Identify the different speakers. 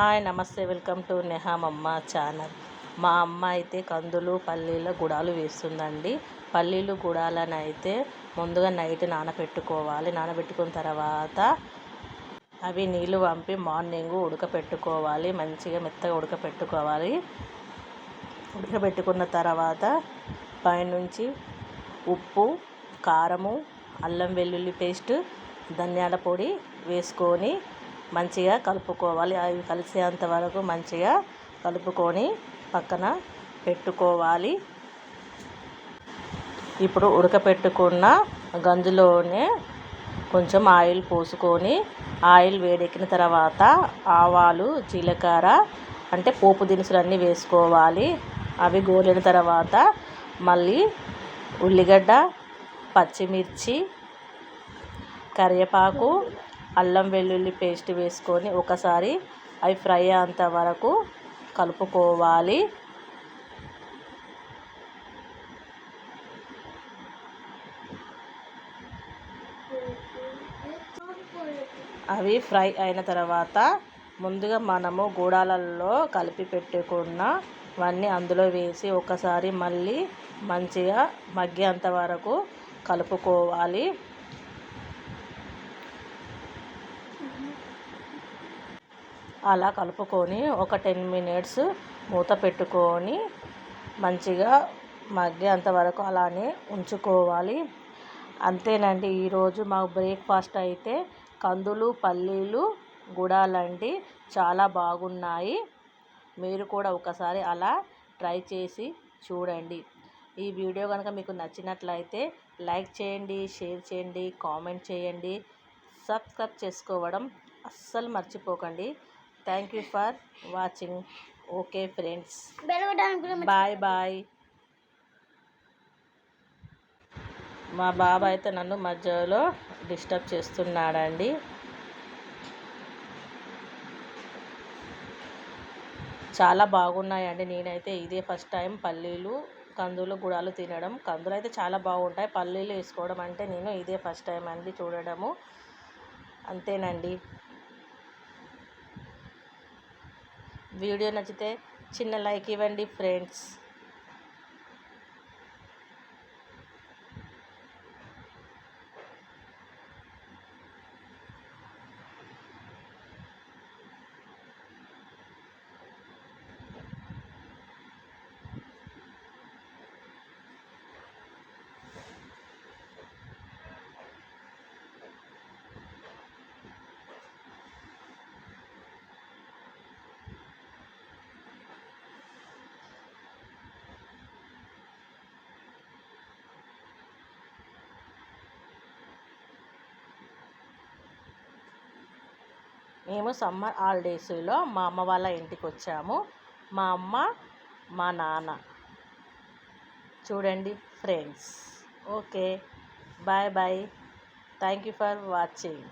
Speaker 1: Hi నమస్తే welcome to నెహామమ్మ channel. మా అమ్మ అయితే కందులు పల్లీల గుడాలు వేస్తుందండి. పల్లీలు గుడాలను అయితే ముందుగా నైట్ నానబెట్టుకోవాలి. నానబెట్టుకున్న తర్వాత అవి నీళ్ళు పంపి మార్నింగ్ ఉడకపెట్టుకోవాలి. మంచిగా మెత్తగా ఉడకపెట్టుకోవాలి. ఉడకబెట్టుకున్న తర్వాత పైనుంచి ఉప్పు కారము అల్లం వెల్లుల్లి పేస్ట్ ధనియాల పొడి వేసుకొని మంచిగా కలుపుకోవాలి. అవి కలిసేంత వరకు మంచిగా కలుపుకొని పక్కన పెట్టుకోవాలి. ఇప్పుడు ఉడకపెట్టుకున్న గంజులోనే కొంచెం ఆయిల్ పోసుకొని ఆయిల్ వేడెక్కిన తర్వాత ఆవాలు జీలకర్ర అంటే పోపు దినుసులు అన్నీ వేసుకోవాలి. అవి గోలిన తర్వాత మళ్ళీ ఉల్లిగడ్డ పచ్చిమిర్చి కరివేపాకు అల్లం వెల్లుల్లి పేస్ట్ వేసుకొని ఒకసారి అవి ఫ్రై అయ్యేంత వరకు కలుపుకోవాలి. అవి ఫ్రై అయిన తర్వాత ముందుగా మనము గూడాలలో కలిపి పెట్టుకున్నవన్నీ అందులో వేసి ఒకసారి మళ్ళీ మంచిగా మగ్గేంత వరకు కలుపుకోవాలి. అలా కలుపుకొని ఒక టెన్ మినిట్స్ మూత పెట్టుకొని మంచిగా మగ్గేంత వరకు అలానే ఉంచుకోవాలి. అంతేనండి ఈరోజు మాకు బ్రేక్ఫాస్ట్ అయితే కందులు పల్లీలు గుడాలండి చాలా బాగున్నాయి. మీరు కూడా ఒకసారి అలా ట్రై చేసి చూడండి. ఈ వీడియో కనుక మీకు నచ్చినట్లయితే లైక్ చేయండి షేర్ చేయండి కామెంట్ చేయండి సబ్స్క్రైబ్ చేసుకోవడం అస్సలు మర్చిపోకండి. Thank you for watching okay friends bye bye మా బాబా అయితే నన్ను మధ్యలో డిస్టర్బ్ చేస్తున్నాడండి. చాలా బాగున్నాయండి. నేనైతే ఇదే ఫస్ట్ టైం పల్లీలు కందులు గుడాలు తినడం. కందులు అయితే చాలా బాగుంటాయి. పల్లీలు వేసుకోవడం అంటే నేను ఇదే ఫస్ట్ టైం అండి చూడడము. అంతేనండి. వీడియో నచ్చితే చిన్న లైక్ ఇవ్వండి ఫ్రెండ్స్. మేము సమ్మర్ హాలిడేస్లో మా అమ్మ వాళ్ళ ఇంటికి వచ్చాము. మా అమ్మ మా నాన్న. చూడండి friends. Okay. Bye bye. Thank you for watching.